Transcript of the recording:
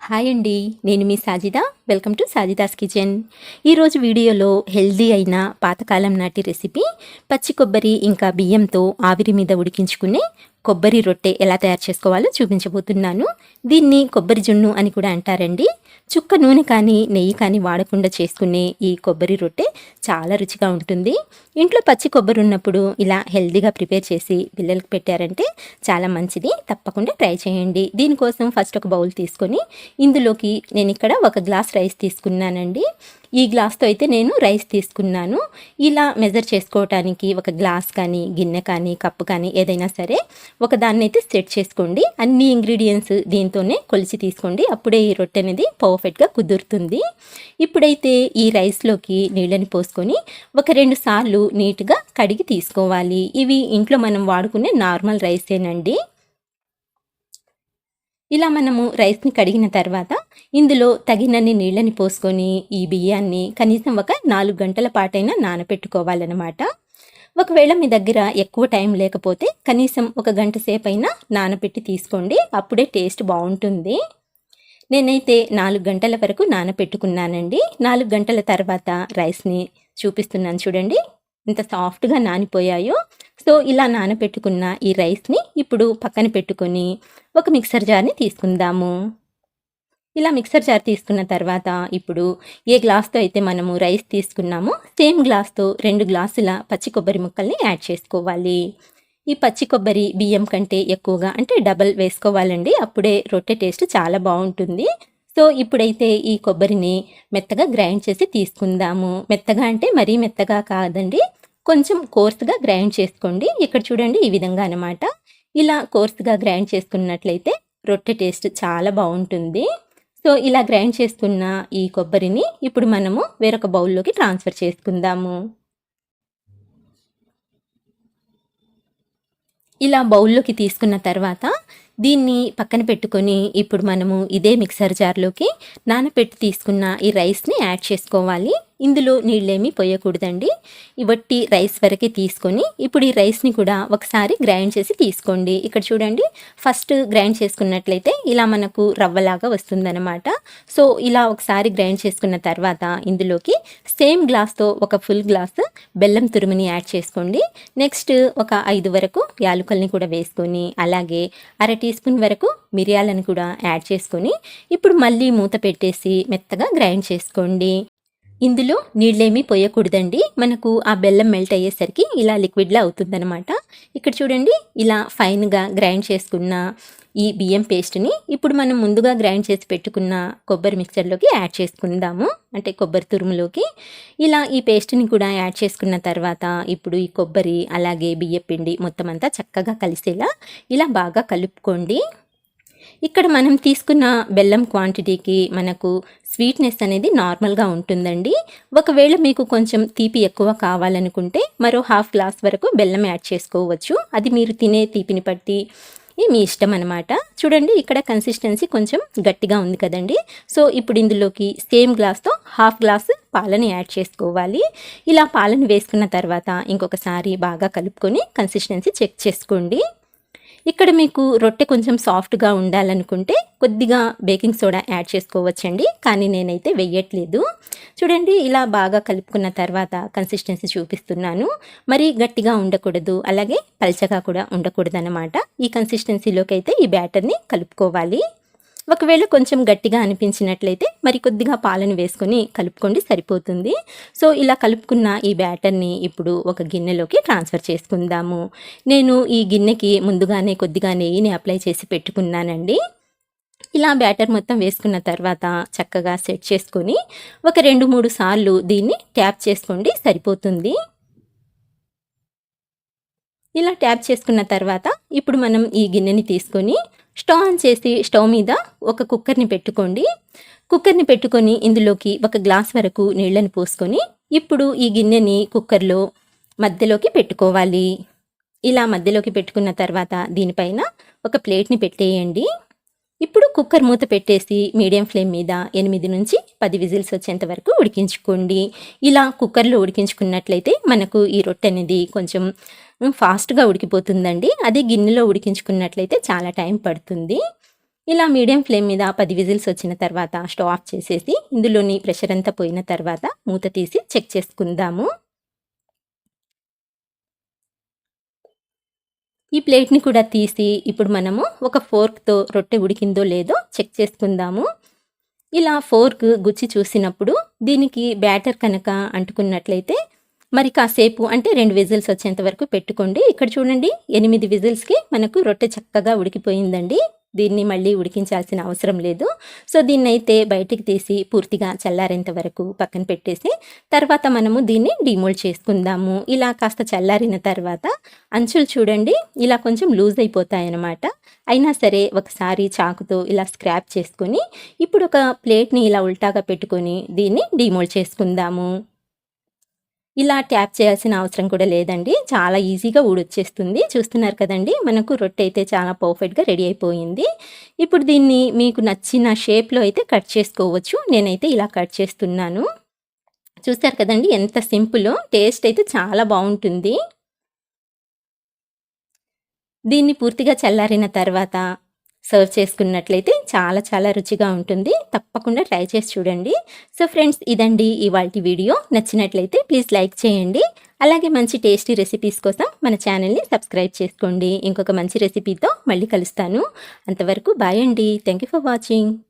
Hi అండి నేను మీ Sajida. Welcome to Sajida's kitchen. ఈరోజు వీడియోలో హెల్దీ అయిన పాతకాలం నాటి రెసిపీ పచ్చి కొబ్బరి ఇంకా బియ్యంతో ఆవిరి మీద ఉడికించుకునే కొబ్బరి రొట్టె ఎలా తయారు చేసుకోవాలో చూపించబోతున్నాను. దీన్ని కొబ్బరి జున్ను అని కూడా అంటారండి. చుక్క నూనె కానీ నెయ్యి కానీ వాడకుండా చేసుకునే ఈ కొబ్బరి రొట్టె చాలా రుచిగా ఉంటుంది. ఇంట్లో పచ్చి కొబ్బరి ఉన్నప్పుడు ఇలా హెల్దీగా ప్రిపేర్ చేసి పిల్లలకు పెట్టారంటే చాలా మంచిది. తప్పకుండా ట్రై చేయండి. దీనికోసం ఫస్ట్ ఒక బౌల్ తీసుకొని ఇందులోకి నేను ఇక్కడ ఒక గ్లాస్ రైస్ తీసుకున్నానండి. ఈ గ్లాస్తో అయితే నేను రైస్ తీసుకున్నాను. ఇలా మెజర్ చేసుకోవటానికి ఒక గ్లాస్ కానీ గిన్నె కానీ కప్పు కానీ ఏదైనా సరే ఒక దాన్ని అయితే సెట్ చేసుకోండి. అన్ని ఇంగ్రీడియంట్స్ దీంతోనే కొలిచి తీసుకోండి. అప్పుడే ఈ రొట్టె అనేది పర్ఫెక్ట్గా కుదురుతుంది. ఇప్పుడైతే ఈ రైస్లోకి నీళ్ళని పోసుకొని ఒక రెండు సార్లు నీట్గా కడిగి తీసుకోవాలి. ఇవి ఇంట్లో మనం వాడుకునే నార్మల్ రైసేనండి ఇలా మనము రైస్ని కడిగిన తర్వాత ఇందులో తగినన్ని నీళ్ళని పోసుకొని ఈ బియ్యాన్ని కనీసం ఒక నాలుగు గంటల పాటైనా నానపెట్టుకోవాలన్నమాట. ఒకవేళ మీ దగ్గర ఎక్కువ టైం లేకపోతే కనీసం ఒక గంట సేపు అయినా నానపెట్టి తీసుకోండి అప్పుడే టేస్ట్ బాగుంటుంది. నేనైతే నాలుగు గంటల వరకు నానపెట్టుకున్నానండి. నాలుగు గంటల తర్వాత రైస్ని చూపిస్తున్నాను చూడండి. ఇంత సాఫ్ట్గా నానిపోయాయో సో ఇలా నానబెట్టుకున్న ఈ రైస్ని ఇప్పుడు పక్కన పెట్టుకొని ఒక మిక్సర్ జార్ని తీసుకుందాము. ఇలా మిక్సర్ జార్ తీసుకున్న తర్వాత ఇప్పుడు ఏ గ్లాస్తో అయితే మనము రైస్ తీసుకున్నామో సేమ్ గ్లాస్తో రెండు గ్లాసుల పచ్చి కొబ్బరి ముక్కల్ని యాడ్ చేసుకోవాలి. ఈ పచ్చి కొబ్బరి బియ్యం కంటే ఎక్కువగా అంటే డబల్ వేసుకోవాలండి. అప్పుడే రొట్టె టేస్ట్ చాలా బాగుంటుంది. సో ఇప్పుడైతే ఈ కొబ్బరిని మెత్తగా గ్రైండ్ చేసి తీసుకుందాము. మెత్తగా అంటే మరీ మెత్తగా కాదండి కొంచెం కోర్స్గా గ్రైండ్ చేసుకోండి. ఇక్కడ చూడండి ఈ విధంగా అనమాట ఇలా కోర్స్గా గ్రైండ్ చేసుకున్నట్లయితే రొట్టె టేస్ట్ చాలా బాగుంటుంది. సో ఇలా గ్రైండ్ చేసుకున్న ఈ కొబ్బరిని ఇప్పుడు మనము వేరొక బౌల్లోకి ట్రాన్స్ఫర్ చేసుకుందాము. ఇలా బౌల్లోకి తీసుకున్న తర్వాత దీన్ని పక్కన పెట్టుకొని ఇప్పుడు మనము ఇదే మిక్సర్ జార్లోకి నానపెట్టి తీసుకున్న ఈ రైస్ని యాడ్ చేసుకోవాలి. ఇందులో నీళ్ళేమీ పోయకూడదండి. ఇవట్టి రైస్ వరకే తీసుకొని ఇప్పుడు ఈ రైస్ని కూడా ఒకసారి గ్రైండ్ చేసి తీసుకోండి. ఇక్కడ చూడండి ఫస్ట్ గ్రైండ్ చేసుకున్నట్లయితే ఇలా మనకు రవ్వలాగా వస్తుందన్నమాట. సో ఇలా ఒకసారి గ్రైండ్ చేసుకున్న తర్వాత ఇందులోకి సేమ్ గ్లాస్తో ఒక ఫుల్ గ్లాస్ బెల్లం తురుముని యాడ్ చేసుకోండి. నెక్స్ట్ ఒక ఐదు వరకు యాలుకల్ని కూడా వేసుకొని అలాగే అర టీ స్పూన్ వరకు మిరియాలను కూడా యాడ్ చేసుకొని ఇప్పుడు మళ్ళీ మూత పెట్టేసి మెత్తగా గ్రైండ్ చేసుకోండి. ఇందులో నీళ్ళేమీ పోయకూడదండి. మనకు ఆ బెల్లం మెల్ట్ అయ్యేసరికి ఇలా లిక్విడ్లా అవుతుందనమాట ఇక్కడ చూడండి ఇలా ఫైన్గా గ్రైండ్ చేసుకున్న ఈ బియ్యం పేస్ట్ని ఇప్పుడు మనం ముందుగా గ్రైండ్ చేసి పెట్టుకున్న కొబ్బరి మిక్చర్లోకి యాడ్ చేసుకుందాము. అంటే కొబ్బరి తురుములోకి. ఇలా ఈ పేస్ట్ని కూడా యాడ్ చేసుకున్న తర్వాత ఇప్పుడు ఈ కొబ్బరి అలాగే బియ్య పిండి మొత్తం అంతా చక్కగా కలిసేలా ఇలా బాగా కలుపుకోండి. ఇక్కడ మనం తీసుకున్న బెల్లం క్వాంటిటీకి మనకు స్వీట్నెస్ అనేది నార్మల్గా ఉంటుందండి. ఒకవేళ మీకు కొంచెం తీపి ఎక్కువ కావాలనుకుంటే మరో హాఫ్ గ్లాస్ వరకు బెల్లం యాడ్ చేసుకోవచ్చు. అది మీరు తినే తీపిని బట్టి మీ ఇష్టం అనమాట చూడండి ఇక్కడ కన్సిస్టెన్సీ కొంచెం గట్టిగా ఉంది కదండి. సో ఇప్పుడు ఇందులోకి సేమ్ గ్లాస్తో హాఫ్ గ్లాస్ పాలని యాడ్ చేసుకోవాలి. ఇలా పాలను వేసుకున్న తర్వాత ఇంకొకసారి బాగా కలుపుకొని కన్సిస్టెన్సీ చెక్ చేసుకోండి. ఇక్కడ మీకు రొట్టె కొంచెం సాఫ్ట్గా ఉండాలనుకుంటే కొద్దిగా బేకింగ్ సోడా యాడ్ చేసుకోవచ్చండి. కానీ నేనైతే వెయ్యట్లేదు. చూడండి ఇలా బాగా కలుపుకున్న తర్వాత కన్సిస్టెన్సీ చూపిస్తున్నాను. మరీ గట్టిగా ఉండకూడదు అలాగే పల్చగా కూడా ఉండకూడదన్నమాట. ఈ కన్సిస్టెన్సీలోకి అయితే ఈ బ్యాటర్ని కలుపుకోవాలి. ఒకవేళ కొంచెం గట్టిగా అనిపించినట్లయితే మరి కొద్దిగా పాలను వేసుకొని కలుపుకోండి సరిపోతుంది. సో ఇలా కలుపుకున్న ఈ బ్యాటర్ని ఇప్పుడు ఒక గిన్నెలోకి ట్రాన్స్ఫర్ చేసుకుందాము. నేను ఈ గిన్నెకి ముందుగానే కొద్దిగా నెయ్యిని అప్లై చేసి పెట్టుకున్నానండి. ఇలా బ్యాటర్ మొత్తం వేసుకున్న తర్వాత చక్కగా సెట్ చేసుకొని ఒక రెండు మూడు సార్లు దీన్ని ట్యాప్ చేసుకోండి సరిపోతుంది. ఇలా ట్యాప్ చేసుకున్న తర్వాత ఇప్పుడు మనం ఈ గిన్నెని తీసుకొని స్టవ్ ఆన్ చేసి స్టవ్ మీద ఒక కుక్కర్ని పెట్టుకోండి. కుక్కర్ని పెట్టుకొని ఇందులోకి ఒక గ్లాస్ వరకు నీళ్ళని పోసుకొని ఇప్పుడు ఈ గిన్నెని కుక్కర్లో మధ్యలోకి పెట్టుకోవాలి. ఇలా మధ్యలోకి పెట్టుకున్న తర్వాత దీనిపైన ఒక ప్లేట్ని పెట్టేయండి. ఇప్పుడు కుక్కర్ మూత పెట్టేసి మీడియం ఫ్లేమ్ మీద ఎనిమిది నుంచి పది విజిల్స్ వచ్చేంత వరకు ఉడికించుకోండి. ఇలా కుక్కర్లో ఉడికించుకున్నట్లయితే మనకు ఈ రొట్టె అనేది కొంచెం ఫాస్ట్గా ఉడికిపోతుందండి. అదే గిన్నెలో ఉడికించుకున్నట్లయితే చాలా టైం పడుతుంది. ఇలా మీడియం ఫ్లేమ్ మీద పది విజిల్స్ వచ్చిన తర్వాత స్టవ్ ఆఫ్ చేసేసి ఇందులోని ప్రెషర్ అంతా పోయిన తర్వాత మూత తీసి చెక్ చేసుకుందాము. ఈ ప్లేట్ని కూడా తీసి ఇప్పుడు మనము ఒక ఫోర్క్తో రొట్టె ఉడికిందో లేదో చెక్ చేసుకుందాము. ఇలా ఫోర్క్ గుచ్చి చూసినప్పుడు దీనికి బ్యాటర్ కనుక అంటుకున్నట్లయితే మరి కాసేపు అంటే రెండు విజిల్స్ వచ్చేంత వరకు పెట్టుకోండి. ఇక్కడ చూడండి ఎనిమిది విజిల్స్కి మనకు రొట్టె చక్కగా ఉడికిపోయిందండి. దీన్ని మళ్ళీ ఉడికించాల్సిన అవసరం లేదు. సో దీన్ని అయితే బయటికి తీసి పూర్తిగా చల్లారేంత వరకు పక్కన పెట్టేసి తర్వాత మనము దీన్ని డిమోల్డ్ చేసుకుందాము. ఇలా కాస్త చల్లారిన తర్వాత అంచులు చూడండి ఇలా కొంచెం లూజ్ అయిపోతాయి అన్నమాట అయినా సరే ఒకసారి చాకుతో ఇలా స్క్రాప్ చేసుకొని ఇప్పుడు ఒక ప్లేట్ని ఇలా ఉల్టాగా పెట్టుకొని దీన్ని డిమోల్డ్ చేసుకుందాము. ఇలా ట్యాప్ చేయాల్సిన అవసరం కూడా లేదండి. చాలా ఈజీగా ఊడొచ్చేస్తుంది. చూస్తున్నారు కదండి మనకు రొట్టె అయితే చాలా పర్ఫెక్ట్గా రెడీ అయిపోయింది. ఇప్పుడు దీన్ని మీకు నచ్చిన షేప్లో అయితే కట్ చేసుకోవచ్చు. నేనైతే ఇలా కట్ చేస్తున్నాను. చూస్తారు కదండి ఎంత సింపుల్ టేస్ట్ అయితే చాలా బాగుంటుంది. దీన్ని పూర్తిగా చల్లారిన తర్వాత సర్వ్ చేసుకున్నట్లయితే చాలా చాలా రుచిగా ఉంటుంది. తప్పకుండా ట్రై చేసి చూడండి. సో ఫ్రెండ్స్ ఇదండి ఇవాళ వీడియో. నచ్చినట్లయితే ప్లీజ్ లైక్ చేయండి. అలాగే మంచి టేస్టీ రెసిపీస్ కోసం మన ఛానల్ని సబ్స్క్రైబ్ చేసుకోండి. ఇంకొక మంచి రెసిపీతో మళ్ళీ కలుస్తాను. అంతవరకు బాయ్ అండి. Thank you for watching.